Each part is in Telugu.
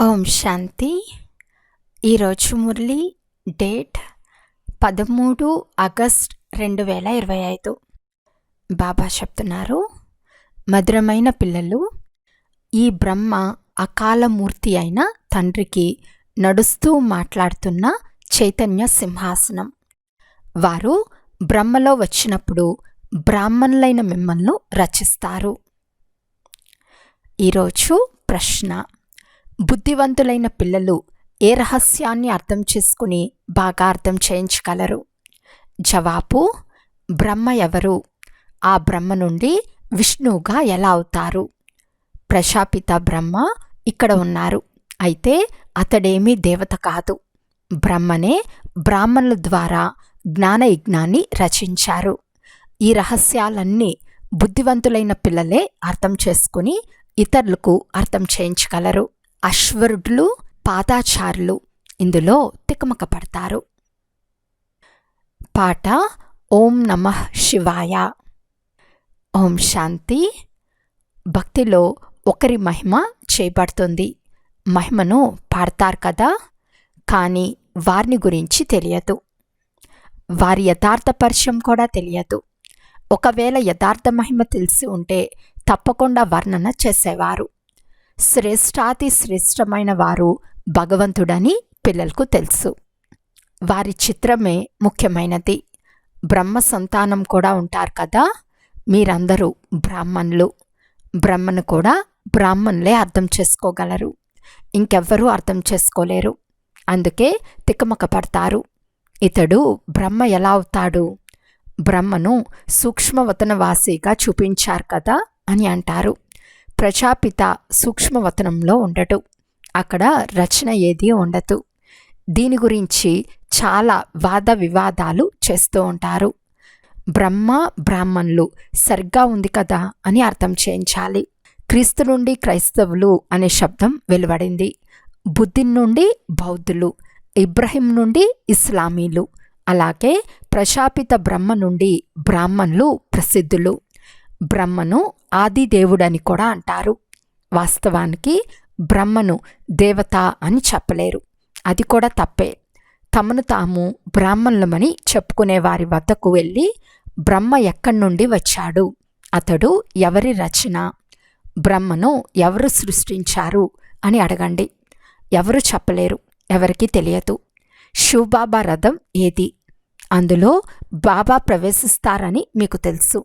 ఓం శాంతి. ఈరోజు మురళి డేట్ పదమూడు ఆగస్ట్ రెండు వేల ఇరవై ఐదు. బాబా చెప్తున్నారు మధురమైన పిల్లలు ఈ బ్రహ్మ అకాలమూర్తి అయిన తండ్రికి నడుస్తూ మాట్లాడుతున్న చైతన్య సింహాసనం. వారు బ్రహ్మలో వచ్చినప్పుడు బ్రాహ్మణులైన మిమ్మల్ని రచిస్తారు. ఈరోజు ప్రశ్న బుద్ధివంతులైన పిల్లలు ఏ రహస్యాన్ని అర్థం చేసుకుని బాగా అర్థం చేయించగలరు? జవాబు బ్రహ్మ ఎవరు? ఆ బ్రహ్మ నుండి విష్ణువుగా ఎలా అవుతారు? ప్రశాపిత బ్రహ్మ ఇక్కడ ఉన్నారు. అయితే అతడేమీ దేవత కాదు. బ్రహ్మనే బ్రాహ్మణుల ద్వారా జ్ఞాన యజ్ఞాన్ని రచించారు. ఈ రహస్యాలన్నీ బుద్ధివంతులైన పిల్లలే అర్థం చేసుకుని ఇతరులకు అర్థం చేయించగలరు. అశ్వరుడులు పాదాచారులు ఇందులో తికమక పడతారు పాట ఓం నమ శివాయ. ఓం శాంతి. భక్తిలో ఒకరి మహిమ చేయబడుతుంది మహిమను పాడతారు కదా? కానీ వారిని గురించి తెలియదు. వారి యథార్థ పరిచయం కూడా తెలియదు. ఒకవేళ యథార్థ మహిమ తెలిసి ఉంటే తప్పకుండా వర్ణన చేసేవారు. శ్రేష్టాతి శ్రేష్టమైన వారు భగవంతుడని పిల్లలకు తెలుసు. వారి చిత్రమే ముఖ్యమైనది. బ్రహ్మ సంతానం కూడా ఉంటారు కదా? మీరందరూ బ్రాహ్మణులు. బ్రహ్మను కూడా బ్రాహ్మణులే అర్థం చేసుకోగలరు. ఇంకెవ్వరూ అర్థం చేసుకోలేరు. అందుకే తికమక పడతారు. ఇతడు బ్రహ్మ ఎలా అవుతాడు? బ్రహ్మను సూక్ష్మవతనవాసిగా చూపించారు కదా అని అంటారు. ప్రజాపిత సూక్ష్మవతనంలో ఉండడు అక్కడ రచన ఏది ఉండదు. దీని గురించి చాలా వాద వివాదాలు చేస్తూ ఉంటారు. బ్రహ్మ బ్రాహ్మణులు సరిగ్గా ఉంది కదా అని అర్థం చేయించాలి. క్రీస్తు నుండి క్రైస్తవులు అనే శబ్దం వెలువడింది. బుద్ధి నుండి బౌద్ధులు ఇబ్రహీం నుండి ఇస్లామీలు అలాగే ప్రశాపిత బ్రహ్మ నుండి బ్రాహ్మణులు ప్రసిద్ధులు. బ్రహ్మను ఆది దేవుడని కూడా అంటారు. వాస్తవానికి బ్రహ్మను దేవత అని చెప్పలేరు. అది కూడా తప్పే. తమను తాము బ్రాహ్మణులమని చెప్పుకునే వారి వద్దకు వెళ్ళి బ్రహ్మ ఎక్కడి నుండి వచ్చాడు? అతడు ఎవరి రచన? బ్రహ్మను ఎవరు సృష్టించారు? అని అడగండి. ఎవరు చెప్పలేరు. ఎవరికీ తెలియదు. శివబాబా రథం ఏది? అందులో బాబా ప్రవేశిస్తారని మీకు తెలుసు.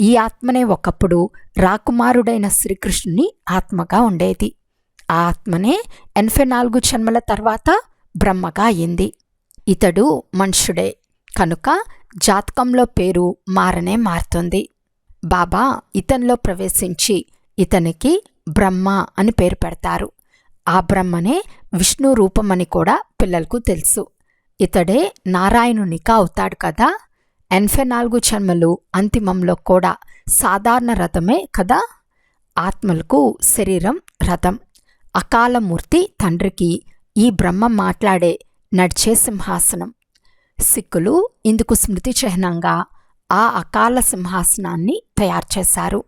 ఈ ఆత్మనే ఒకప్పుడు రాకుమారుడైన శ్రీకృష్ణుని ఆత్మగా ఉండేది. ఆ ఆత్మనే ఎనభై నాలుగు జన్మల తర్వాత బ్రహ్మగా అయింది. ఇతడు మనుషుడే కనుక జాతకంలో పేరు మారనే మారుతుంది. బాబా ఇతనిలో ప్రవేశించి ఇతనికి బ్రహ్మ అని పేరు పెడతారు. ఆ బ్రహ్మనే విష్ణు రూపమని కూడా పిల్లలకు తెలుసు. ఇతడే నారాయణునిగా అవుతాడు కదా. ఎనభై నాలుగు జన్మలు అంతిమంలో కూడా సాధారణ రథమే కదా? ఆత్మలకు శరీరం రథం. అకాలమూర్తి తండ్రికి ఈ బ్రహ్మ మాట్లాడే నడిచే సింహాసనం. సిక్కులు ఇందుకు స్మృతి చిహ్నంగా ఆ అకాల సింహాసనాన్ని తయారు చేశారు.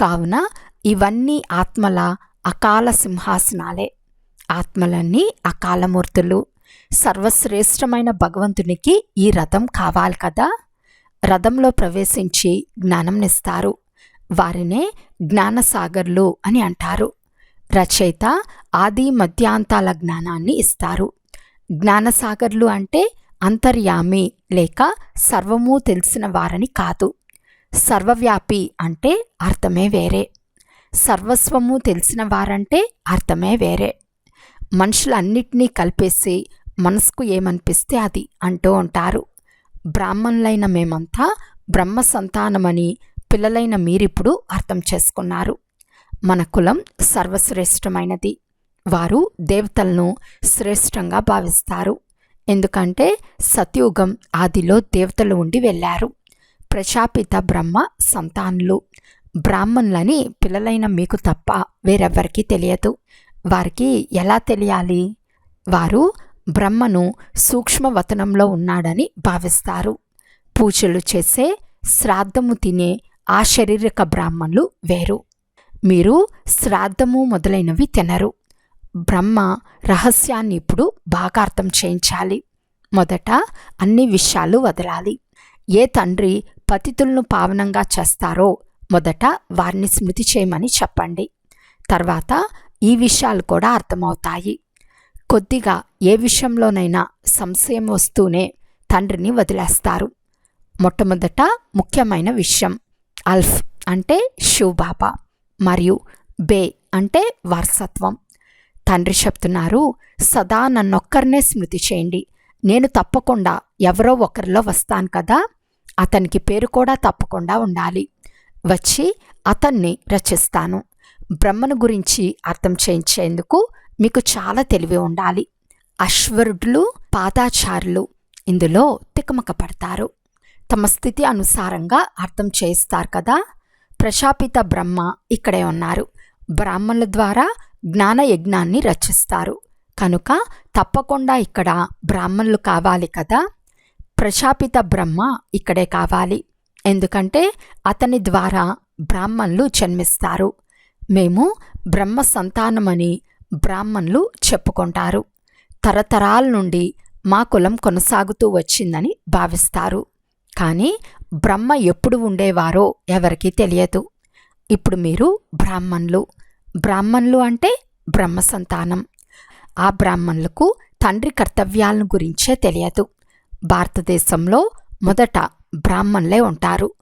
కావున ఇవన్నీ ఆత్మల అకాల సింహాసనాలే. ఆత్మలన్నీ అకాలమూర్తులు సర్వశ్రేష్టమైన భగవంతునికి ఈ రథం కావాలి కదా? రథంలో ప్రవేశించి జ్ఞానంనిస్తారు వారినే జ్ఞానసాగర్లు అని అంటారు. రచయిత ఆది మధ్యాంతాల జ్ఞానాన్ని ఇస్తారు. జ్ఞానసాగర్లు అంటే అంతర్యామి లేక సర్వము తెలిసిన వారని కాదు. సర్వవ్యాపి అంటే అర్థమే వేరే. సర్వస్వము తెలిసిన వారంటే అర్థమే వేరే. మనుషులన్నిటినీ కలిపేసి మనసుకు ఏమనిపిస్తే అది అంటూ ఉంటారు. బ్రాహ్మణులైన మేమంతా బ్రహ్మ సంతానమని పిల్లలైన మీరిప్పుడు అర్థం చేసుకున్నారు. మన కులం సర్వశ్రేష్టమైనది. వారు దేవతలను శ్రేష్టంగా భావిస్తారు. ఎందుకంటే సత్యుగం ఆదిలో దేవతలు ఉండి వెళ్ళారు. ప్రజాపిత బ్రహ్మ సంతానులు. బ్రాహ్మణులని పిల్లలైన మీకు తప్ప వేరెవ్వరికీ తెలియదు. వారికి ఎలా తెలియాలి? వారు బ్రహ్మను సూక్ష్మవతనంలో ఉన్నాడని భావిస్తారు. పూజలు చేసే శ్రాద్ధము తినే ఆ శారీరక బ్రాహ్మణులు వేరు. మీరు శ్రాద్ధము మొదలైనవి తినరు. బ్రహ్మ రహస్యాన్ని ఇప్పుడు బాగా అర్థం చేయించాలి. మొదట అన్ని విషయాలు వదలాలి. ఏ తండ్రి పతితులను పావనంగా చేస్తారో మొదట వారిని స్మృతి చేయమని చెప్పండి. తర్వాత ఈ విషయాలు కూడా అర్థమవుతాయి. కొద్దిగా ఏ విషయంలోనైనా సంశయం వస్తూనే తండ్రిని వదిలేస్తారు. మొట్టమొదట ముఖ్యమైన విషయం అల్ఫ్ అంటే శివబాబా మరియు బే అంటే వారసత్వం. తండ్రి చెప్తున్నారు సదా నన్నొక్కరినే స్మృతి చేయండి. నేను తప్పకుండా ఎవరో ఒకరిలో వస్తాను కదా. అతనికి పేరు కూడా తప్పకుండా ఉండాలి. వచ్చి అతన్ని రచిస్తాను. బ్రహ్మను గురించి అర్థం చేయించేందుకు మీకు చాలా తెలివి ఉండాలి. అశ్వరుడులు పాదాచారులు ఇందులో తికమక పడతారు తమ స్థితి అనుసారంగా అర్థం చేస్తారు కదా? ప్రశాపిత బ్రహ్మ ఇక్కడే ఉన్నారు. బ్రాహ్మణుల ద్వారా జ్ఞాన యజ్ఞాన్ని రచిస్తారు. కనుక తప్పకుండా ఇక్కడ బ్రాహ్మణులు కావాలి కదా? ప్రశాపిత బ్రహ్మ ఇక్కడే కావాలి. ఎందుకంటే అతని ద్వారా బ్రాహ్మణులు జన్మిస్తారు. మేము బ్రహ్మ సంతానమని బ్రాహ్మణులు చెప్పుకుంటారు. తరతరాల నుండి మా కులం కొనసాగుతూ వచ్చిందని భావిస్తారు. కానీ బ్రహ్మ ఎప్పుడు ఉండేవారో ఎవరికీ తెలియదు. ఇప్పుడు మీరు బ్రాహ్మణులు. బ్రాహ్మణులు అంటే బ్రహ్మ సంతానం. ఆ బ్రాహ్మణులకు తండ్రి కర్తవ్యాలను గురించే తెలియదు. భారతదేశంలో మొదట బ్రాహ్మణులే ఉంటారు.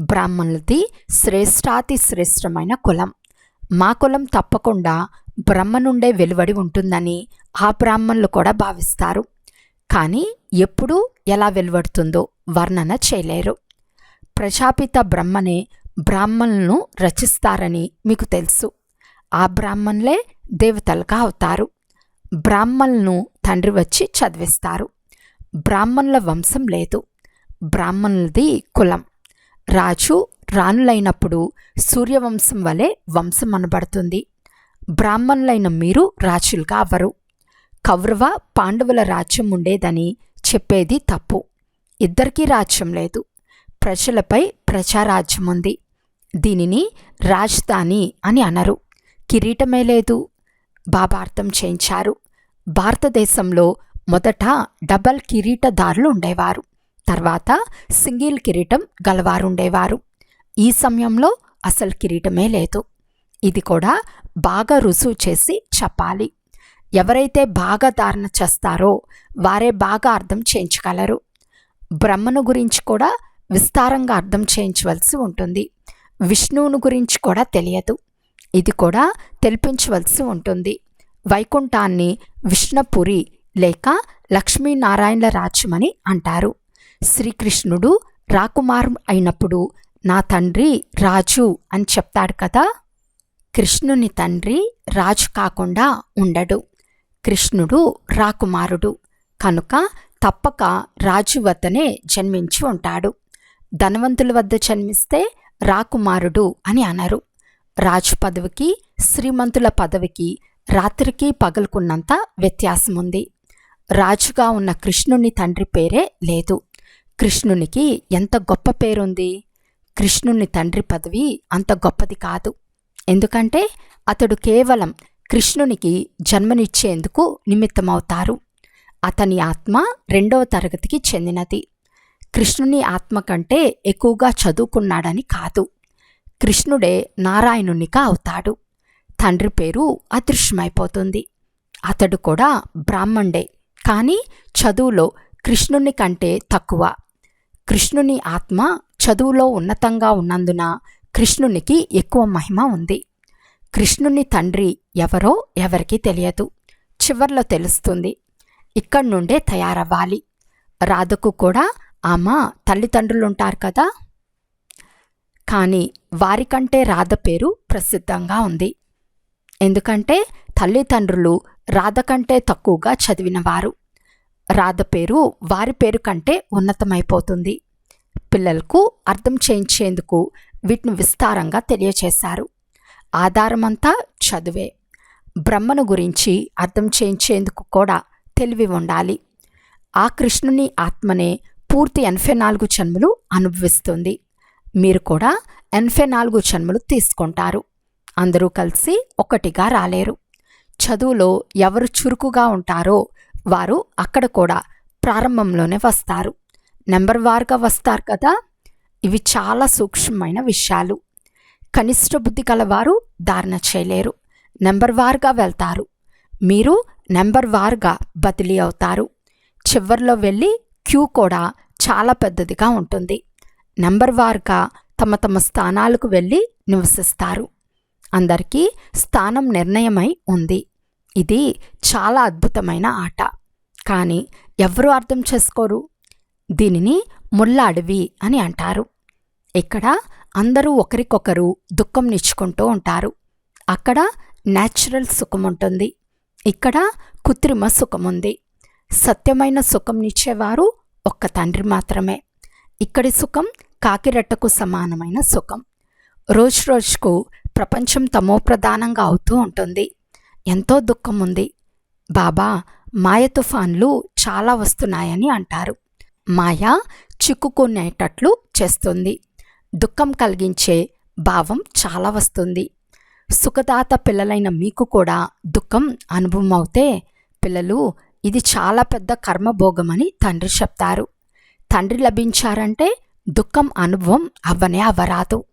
బ్రాహ్మణులది శ్రేష్టాతి శ్రేష్టమైన కులం. మా కులం తప్పకుండా బ్రహ్మ నుండే వెలువడి ఉంటుందని ఆ బ్రాహ్మణులు కూడా భావిస్తారు. కానీ ఎప్పుడు ఎలా వెలువడుతుందో వర్ణన చేయలేరు. ప్రజాపిత బ్రహ్మనే బ్రాహ్మణులను రచిస్తారని మీకు తెలుసు. ఆ బ్రాహ్మణులే దేవతలుగా అవుతారు. బ్రాహ్మణులను తండ్రి వచ్చి చదివిస్తారు. బ్రాహ్మణుల వంశం లేదు. బ్రాహ్మణులది కులం. రాజు రాణులైనప్పుడు సూర్యవంశం వలె వంశం అనబడుతుంది. బ్రాహ్మణులైన మీరు రాజులుగా అవ్వరు కౌరవ పాండవుల రాజ్యం ఉండేదని చెప్పేది తప్పు. ఇద్దరికీ రాజ్యం లేదు. ప్రజలపై ప్రజారాజ్యం ఉంది. దీనిని రాజధాని అని అనరు. కిరీటమే లేదు. బాబా అర్థం చేయించారు. భారతదేశంలో మొదట డబల్ కిరీటదారులు ఉండేవారు. తర్వాత సింగిల్ కిరీటం గలవారుండేవారు. ఈ సమయంలో అసలు కిరీటమే లేదు. ఇది కూడా బాగా రుసువు చేసి చెప్పాలి. ఎవరైతే బాగా ధారణ చేస్తారో వారే బాగా అర్థం చేయించగలరు. బ్రహ్మను గురించి కూడా విస్తారంగా అర్థం చేయించవలసి ఉంటుంది. విష్ణువును గురించి కూడా తెలియదు. ఇది కూడా తెలిపించవలసి ఉంటుంది. వైకుంఠాన్ని విష్ణుపురి లేక లక్ష్మీనారాయణల రాజ్యమని అంటారు. శ్రీకృష్ణుడు రాకుమార్ అయినప్పుడు నా తండ్రి రాజు అని చెప్తాడు కదా? కృష్ణుని తండ్రి రాజు కాకుండా ఉండడు. కృష్ణుడు రాకుమారుడు. కనుక తప్పక రాజు వద్దనే జన్మించి ఉంటాడు. ధనవంతుల వద్ద జన్మిస్తే రాకుమారుడు అని అనరు. రాజు పదవికి శ్రీమంతుల పదవికి రాత్రికి పగలుకున్నంత వ్యత్యాసం ఉంది రాజుగా ఉన్న కృష్ణుని తండ్రి పేరే లేదు. కృష్ణునికి ఎంత గొప్ప పేరుంది? కృష్ణుని తండ్రి పదవి అంత గొప్పది కాదు. ఎందుకంటే అతడు కేవలం కృష్ణునికి జన్మనిచ్చేందుకు నిమిత్తమవుతారు. అతని ఆత్మ రెండవ తరగతికి చెందినది. కృష్ణుని ఆత్మ కంటే ఎక్కువగా చదువుకున్నాడని కాదు. కృష్ణుడే నారాయణునిగా అవుతాడు. తండ్రి పేరు అదృశ్యమైపోతుంది. అతడు కూడా బ్రాహ్మణుడే. కానీ చదువులో కృష్ణుని కంటే తక్కువ. కృష్ణుని ఆత్మ చదువులో ఉన్నతంగా ఉన్నందున కృష్ణునికి ఎక్కువ మహిమ ఉంది. కృష్ణుని తండ్రి ఎవరో ఎవరికీ తెలియదు. చివర్లో తెలుస్తుంది. ఇక్కడి నుండే తయారవ్వాలి. రాధకు కూడా ఆమె తల్లిదండ్రులుంటారు కదా. కానీ వారికంటే రాధ పేరు ప్రసిద్ధంగా ఉంది. ఎందుకంటే తల్లిదండ్రులు రాధ కంటే తక్కువగా చదివినవారు. రాధ పేరు వారి పేరు కంటే ఉన్నతమైపోతుంది. పిల్లలకు అర్థం చేయించేందుకు వీటిని విస్తారంగా తెలియచేశారు. ఆధారమంతా చదువే. బ్రహ్మను గురించి అర్థం చేయించేందుకు కూడా తెలివి ఉండాలి. ఆ కృష్ణుని ఆత్మనే పూర్తి ఎనభై నాలుగు జన్మలు అనుభవిస్తుంది. మీరు కూడా ఎనభై నాలుగు జన్మలు తీసుకుంటారు. అందరూ కలిసి ఒకటిగా రాలేరు. చదువులో ఎవరు చురుకుగా ఉంటారో వారు అక్కడ కూడా ప్రారంభంలోనే వస్తారు. నెంబర్ వారుగా వస్తారు కదా? ఇవి చాలా సూక్ష్మమైన విషయాలు. కనిష్ట బుద్ధి గలవారు ధారణ చేయలేరు. నెంబర్ వారుగా వెళ్తారు. మీరు నెంబర్ వారుగా బదిలీ అవుతారు. చివర్లో వెళ్ళి క్యూ కూడా చాలా పెద్దదిగా ఉంటుంది. నెంబర్ వారుగా తమ తమ స్థానాలకు వెళ్ళి నివసిస్తారు. అందరికీ స్థానం నిర్ణయమై ఉంది. ఇది చాలా అద్భుతమైన ఆట. కానీ ఎవరు అర్థం చేసుకోరు? దీనిని ముళ్ళ అడవి అని అంటారు. ఇక్కడ అందరూ ఒకరికొకరు దుఃఖం నిచ్చుకుంటూ ఉంటారు. అక్కడ న్యాచురల్ సుఖం ఉంటుంది. ఇక్కడ కృత్రిమ సుఖం ఉంది. సత్యమైన సుఖంనిచ్చేవారు ఒక్క తండ్రి మాత్రమే. ఇక్కడి సుఖం కాకిరెట్టకు సమానమైన సుఖం. రోజు రోజుకు ప్రపంచం తమో ప్రధానంగా అవుతూ ఉంటుంది. ఎంతో దుఃఖం ఉంది. బాబా మాయ తుఫాన్లు చాలా వస్తున్నాయని అంటారు. మాయ చిక్కుకునేటట్లు చేస్తుంది. దుఃఖం కలిగించే భావం చాలా వస్తుంది. సుఖదాత పిల్లలైన మీకు కూడా దుఃఖం అనుభవం అవుతే పిల్లలు ఇది చాలా పెద్ద కర్మభోగమని తండ్రి చెప్తారు. తండ్రి లభించారంటే దుఃఖం అనుభవం అవ్వనే అవ్వరాదు.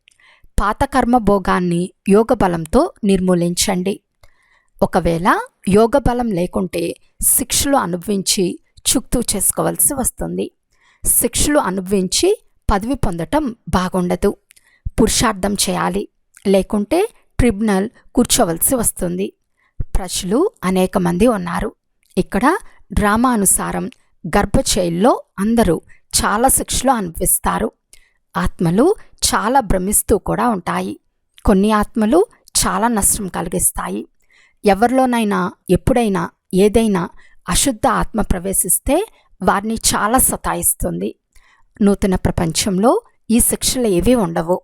పాత కర్మభోగాన్ని యోగ బలంతో నిర్మూలించండి. ఒకవేళ యోగ బలం లేకుంటే శిక్షలు అనుభవించి చుక్తూ చేసుకోవాల్సి వస్తుంది. శిక్షలు అనుభవించి పదవి పొందటం బాగుండదు. పురుషార్థం చేయాలి. లేకుంటే ట్రిబ్యునల్ కూర్చోవలసి వస్తుంది. ప్రజలు అనేక మంది ఉన్నారు. ఇక్కడ డ్రామా అనుసారం గర్భచైల్లో అందరూ చాలా శిక్షలు అనుభవిస్తారు. ఆత్మలు చాలా భ్రమిస్తూ కూడా ఉంటాయి. కొన్ని ఆత్మలు చాలా నష్టం కలిగిస్తాయి. ఎవరిలోనైనా ఎప్పుడైనా ఏదైనా అశుద్ధ ఆత్మ ప్రవేశిస్తే వారిని చాలా సతాయిస్తుంది. నూతన ప్రపంచంలో ఈ శిక్షలు ఏవీ ఉండవు.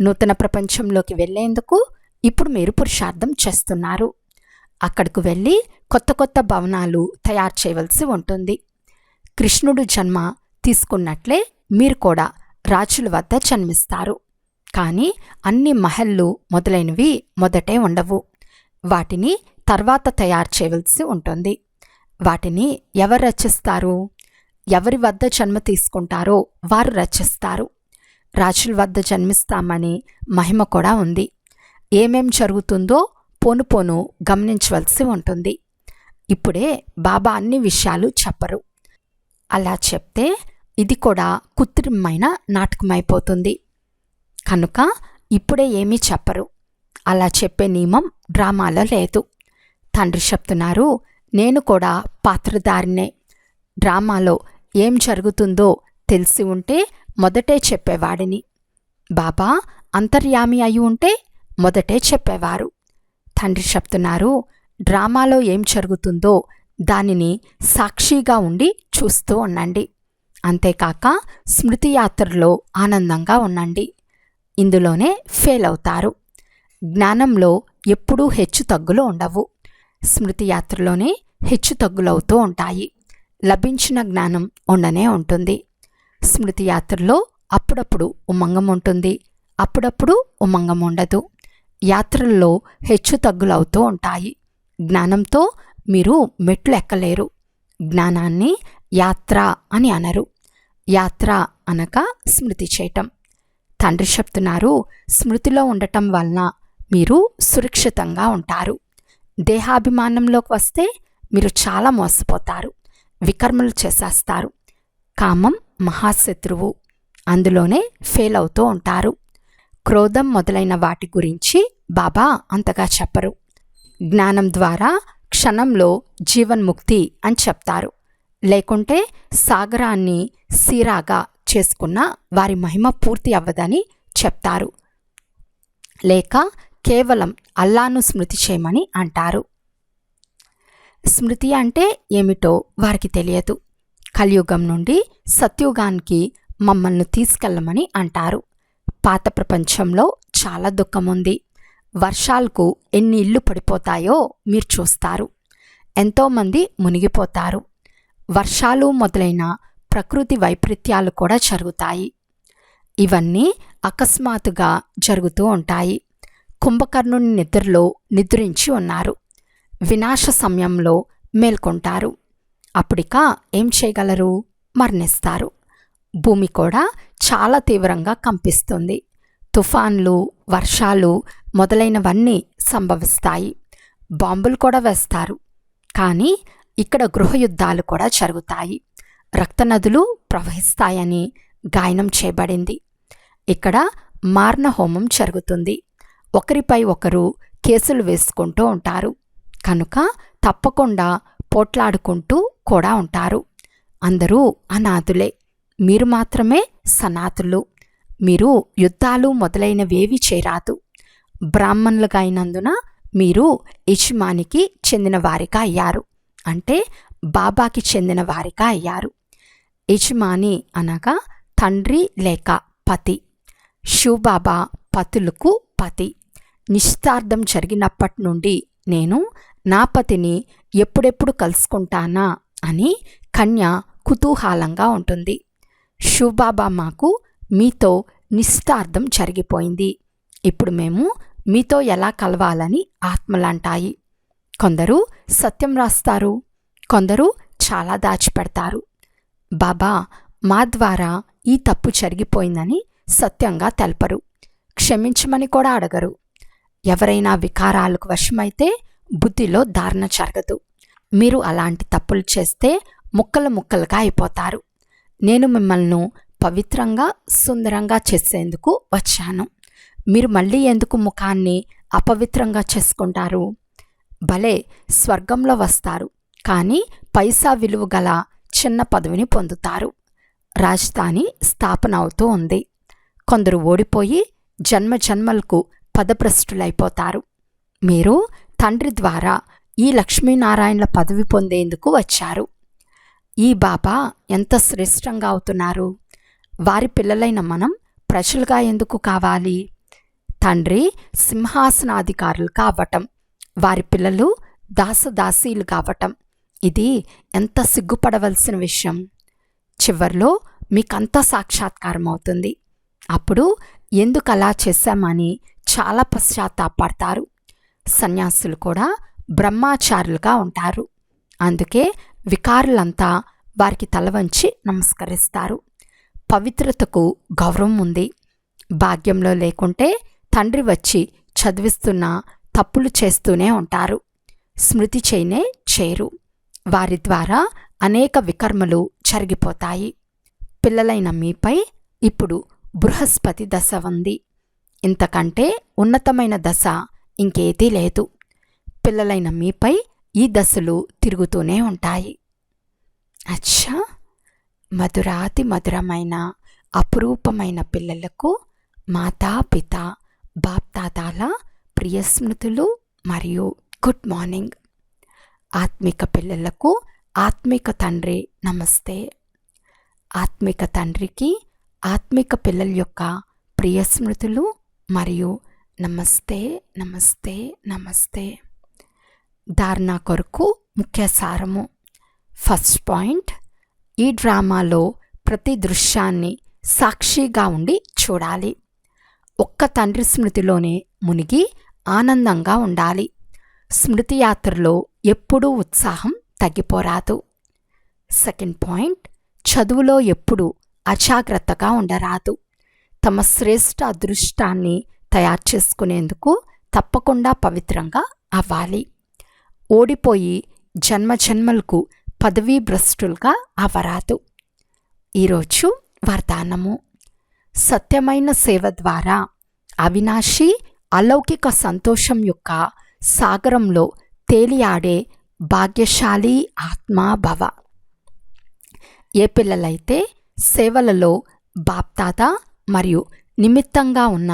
నూతన ప్రపంచంలోకి వెళ్ళేందుకు ఇప్పుడు మీరు పురుషార్థం చేస్తున్నారు. అక్కడికి వెళ్ళి కొత్త కొత్త భవనాలు తయారు చేయవలసి ఉంటుంది. కృష్ణుడు జన్మ తీసుకున్నట్లే మీరు కూడా రాజుల వద్ద జన్మిస్తారు. కానీ అన్ని మహల్లు మొదలైనవి మొదటే ఉండవు. వాటిని తర్వాత తయారు చేయవలసి ఉంటుంది. వాటిని ఎవరు రచిస్తారు? ఎవరి వద్ద జన్మ తీసుకుంటారో వారు రచిస్తారు. రాజుల వద్ద జన్మిస్తామని మహిమ కూడా ఉంది. ఏమేం జరుగుతుందో పోను పోను గమనించవలసి ఉంటుంది. ఇప్పుడే బాబా అన్ని విషయాలు చెప్పరు. అలా చెప్తే ఇది కూడా కృత్రిమమైన నాటకమైపోతుంది. కనుక ఇప్పుడే ఏమీ చెప్పరు. అలా చెప్పే నియమం డ్రామాలో లేదు. తండ్రి చెప్తున్నారు నేను కూడా పాత్రధారినే. డ్రామాలో ఏం జరుగుతుందో తెలిసి ఉంటే మొదటే చెప్పేవాడిని. బాబా అంతర్యామి అయి ఉంటే మొదటే చెప్పేవారు. తండ్రి చెప్తున్నారు డ్రామాలో ఏం జరుగుతుందో దానిని సాక్షిగా ఉండి చూస్తూ ఉండండి. అంతేకాక స్మృతి యాత్రలో ఆనందంగా ఉండండి. ఇందులోనే ఫెయిల్ అవుతారు. జ్ఞానంలో ఎప్పుడూ హెచ్చు తగ్గులు ఉండవు. స్మృతి యాత్రలోనే హెచ్చు తగ్గులవుతూ ఉంటాయి. లభించిన జ్ఞానం ఉండనే ఉంటుంది. స్మృతి యాత్రలో అప్పుడప్పుడు ఉమంగం ఉంటుంది. అప్పుడప్పుడు ఉమంగం ఉండదు. యాత్రల్లో హెచ్చు తగ్గులవుతూ ఉంటాయి. జ్ఞానంతో మీరు మెట్లు ఎక్కలేరు. జ్ఞానాన్ని యాత్ర అని అనరు. యాత్ర అనగా స్మృతి చేయటం. తండ్రి చెప్తున్నారు స్మృతిలో ఉండటం వలన మీరు సురక్షితంగా ఉంటారు. దేహాభిమానంలోకి వస్తే మీరు చాలా మోసపోతారు. వికర్మలు చేసేస్తారు. కామం మహాశత్రువు. అందులోనే ఫెయిల్ అవుతూ ఉంటారు. క్రోధం మొదలైన వాటి గురించి బాబా అంతగా చెప్పరు. జ్ఞానం ద్వారా క్షణంలో జీవన్ముక్తి అని చెప్తారు. లేకుంటే సాగరాన్ని సీరాగా చేసుకున్న వారి మహిమ పూర్తి అవ్వదని చెప్తారు. లేక కేవలం అల్లాను స్మృతి చేయమని అంటారు. స్మృతి అంటే ఏమిటో వారికి తెలియదు. కలియుగం నుండి సత్యుగానికి మమ్మల్ని తీసుకెళ్ళమని అంటారు. పాత ప్రపంచంలో చాలా దుఃఖం ఉంది వర్షాలకు ఎన్ని ఇళ్ళు పడిపోతాయో మీరు చూస్తారు. ఎంతోమంది మునిగిపోతారు. వర్షాలు మొదలైన ప్రకృతి వైపరీత్యాలు కూడా జరుగుతాయి. ఇవన్నీ అకస్మాత్తుగా జరుగుతూ ఉంటాయి. కుంభకర్ణుని నిద్రలో నిద్రించి ఉన్నారు. వినాశ సమయంలో మేల్కొంటారు. అప్పుడిక ఏం చేయగలరు? మరణిస్తారు. భూమి కూడా చాలా తీవ్రంగా కంపిస్తుంది. తుఫాన్లు వర్షాలు మొదలైనవన్నీ సంభవిస్తాయి. బాంబులు కూడా వేస్తారు. కానీ ఇక్కడ గృహయుద్ధాలు కూడా జరుగుతాయి. రక్తనదులు ప్రవహిస్తాయని గాయనం చేయబడింది. ఇక్కడ మారణ హోమం జరుగుతుంది. ఒకరిపై ఒకరు కేసులు వేసుకుంటూ ఉంటారు. కనుక తప్పకుండా పోట్లాడుకుంటూ కూడా ఉంటారు. అందరూ అనాథులే. మీరు మాత్రమే సనాతులు. మీరు యుద్ధాలు మొదలైనవేవి చేరాదు బ్రాహ్మణులుగా అయినందున మీరు యజమానికి చెందిన వారిగా అయ్యారు. అంటే బాబాకి చెందిన వారిగా అయ్యారు. యజమాని అనగా తండ్రి లేక పతి. శివబాబా పతులకు పతి. నిశ్చార్థం జరిగినప్పటి నుండి నేను నా పతిని ఎప్పుడెప్పుడు కలుసుకుంటానా? అని కన్య కుతూహలంగా ఉంటుంది. శివబాబా మాకు మీతో నిశ్చార్థం జరిగిపోయింది. ఇప్పుడు మేము మీతో ఎలా కలవాలని ఆత్మలంటాయి. కొందరు సత్యం రాస్తారు. కొందరు చాలా దాచిపెడతారు. బాబా మా ద్వారా ఈ తప్పు జరిగిపోయిందని సత్యంగా తెలపరు. క్షమించమని కూడా అడగరు. ఎవరైనా వికారాలకు వశమైతే బుద్ధిలో ధారణ జరగదు. మీరు అలాంటి తప్పులు చేస్తే ముక్కలు ముక్కలుగా అయిపోతారు. నేను మిమ్మల్ని పవిత్రంగా సుందరంగా చేసేందుకు వచ్చాను. మీరు మళ్ళీ ఎందుకు ముఖాన్ని అపవిత్రంగా చేసుకుంటారు? భలే స్వర్గంలో వస్తారు. కానీ పైసా విలువ గల చిన్న పదవిని పొందుతారు. రాజధాని స్థాపన అవుతూ ఉంది. కొందరు ఓడిపోయి జన్మ జన్మలకు పదభ్రష్టులైపోతారు. మీరు తండ్రి ద్వారా ఈ లక్ష్మీనారాయణల పదవి పొందేందుకు వచ్చారు. ఈ బాబా ఎంత శ్రేష్టంగా అవుతున్నారు. వారి పిల్లలైన మనం ప్రజలుగా ఎందుకు కావాలి? తండ్రి సింహాసనాధికారులు కావటం వారి పిల్లలు దాసదాసీలు కావటం ఇది ఎంత సిగ్గుపడవలసిన విషయం. చివర్లో మీకంతా సాక్షాత్కారం అవుతుంది. అప్పుడు ఎందుకు అలా చేశామని చాలా పశ్చాత్తాపడతారు. సన్యాసులు కూడా బ్రహ్మాచారులుగా ఉంటారు. అందుకే వికారులంతా వారికి తల వంచి నమస్కరిస్తారు. పవిత్రతకు గౌరవం ఉంది. భాగ్యంలో లేకుంటే తండ్రి వచ్చి చదివిస్తున్న తప్పులు చేస్తూనే ఉంటారు. స్మృతి చేయనే చేరు. వారి ద్వారా అనేక వికర్మలు జరిగిపోతాయి. పిల్లలైన మీపై ఇప్పుడు బృహస్పతి దశ ఉంది. ఇంతకంటే ఉన్నతమైన దశ ఇంకేదీ లేదు. పిల్లలైన మీపై ఈ దశలు తిరుగుతూనే ఉంటాయి. అచ్చా! మధురాతి మధురమైన అపురూపమైన పిల్లలకు మాతా పిత బాప్తాతాల ప్రియ స్మృతులు మరియు గుడ్ మార్నింగ్. ఆత్మిక పిల్లలకు ఆత్మిక తండ్రి నమస్తే. ఆత్మిక తండ్రికి ఆత్మిక పిల్లల యొక్క ప్రియ స్మృతులు మరియు నమస్తే నమస్తే నమస్తే. ధారణ కొరకు ముఖ్య సారము. ఫస్ట్ పాయింట్ ఈ డ్రామాలో ప్రతి దృశ్యాన్ని సాక్షిగా ఉండి చూడాలి. ఒక్క తండ్రి స్మృతిలోనే మునిగి ఆనందంగా ఉండాలి. స్మృతి యాత్రలో ఎప్పుడూ ఉత్సాహం తగ్గిపోరాదు. సెకండ్ పాయింట్ చదువులో ఎప్పుడు అజాగ్రత్తగా ఉండరాదు. తమ శ్రేష్ఠ అదృష్టాన్ని తయారు చేసుకునేందుకు తప్పకుండా పవిత్రంగా అవ్వాలి. ఓడిపోయి జన్మ జన్మలకు పదవీ భ్రష్టులుగా అవరాదు ఈరోజు వరదానము సత్యమైన సేవ ద్వారా అవినాశి అలౌకిక సంతోషం యొక్క సాగరంలో తేలియాడే భాగ్యశాలి ఆత్మాభవ. ఏ పిల్లలైతే సేవలలో బాప్తాత మరియు నిమిత్తంగా ఉన్న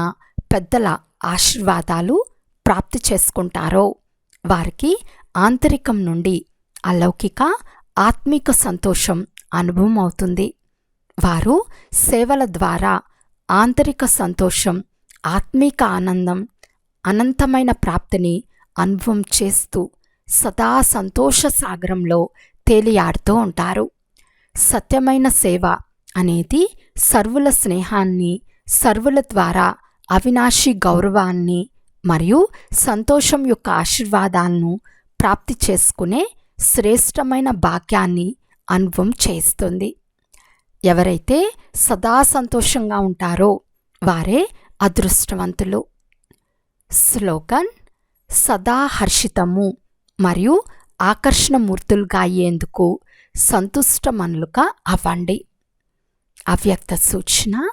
పెద్దల ఆశీర్వాదాలు ప్రాప్తి చేసుకుంటారో. వారికి ఆంతరికం నుండి అలౌకిక ఆత్మిక సంతోషం అనుభవం అవుతుంది వారు సేవల ద్వారా ఆంతరిక సంతోషం ఆత్మీక ఆనందం అనంతమైన ప్రాప్తిని అనుభవం చేస్తూ సదా సంతోష సాగరంలో తేలియాడుతూ ఉంటారు. సత్యమైన సేవ అనేది సర్వుల స్నేహాన్ని సర్వుల ద్వారా అవినాశి గౌరవాన్ని మరియు సంతోషం యొక్క ఆశీర్వాదాలను ప్రాప్తి చేసుకునే శ్రేష్టమైన భాగ్యాన్ని అనుభవం చేస్తుంది. ఎవరైతే సదా సంతోషంగా ఉంటారో వారే అదృష్టవంతులు. స్లోగన్ సదా హర్షితము మరియు ఆకర్షణమూర్తులుగా అయ్యేందుకు సంతుష్టమనులుగా అవ్వండి. అవ్యక్త సూచన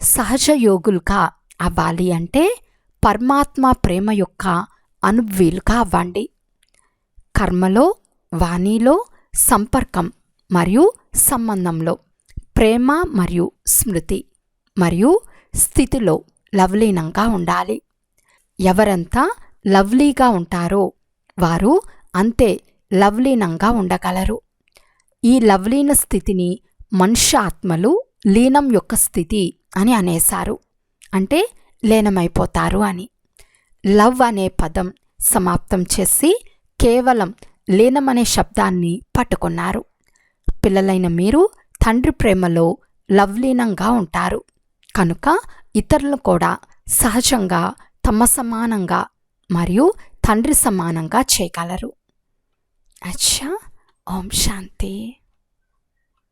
సహజ యోగులుగా అవ్వాలి అంటే పరమాత్మ ప్రేమ యొక్క అనువీలుగా అవ్వండి. కర్మలో వాణిలో సంపర్కం మరియు సంబంధంలో ప్రేమ మరియు స్మృతి మరియు స్థితిలో లవలీనంగా ఉండాలి. ఎవరంతా లవ్లీగా ఉంటారో వారు అంతే లవ్లీనంగా ఉండగలరు. ఈ లవ్లీన స్థితిని మనుష్య ఆత్మలు లీనం యొక్క స్థితి అని అనేశారు. అంటే లీనమైపోతారు అని. లవ్ అనే పదం సమాప్తం చేసి కేవలం లీనమనే శబ్దాన్ని పట్టుకున్నారు. పిల్లలైన మీరు తండ్రి ప్రేమలో లవ్లీనంగా ఉంటారు. కనుక ఇతరులు కూడా సహజంగా తమ సమానంగా మరియు తండ్రి సమానంగా చేయగలరు. అచ్చా! ఓం శాంతి.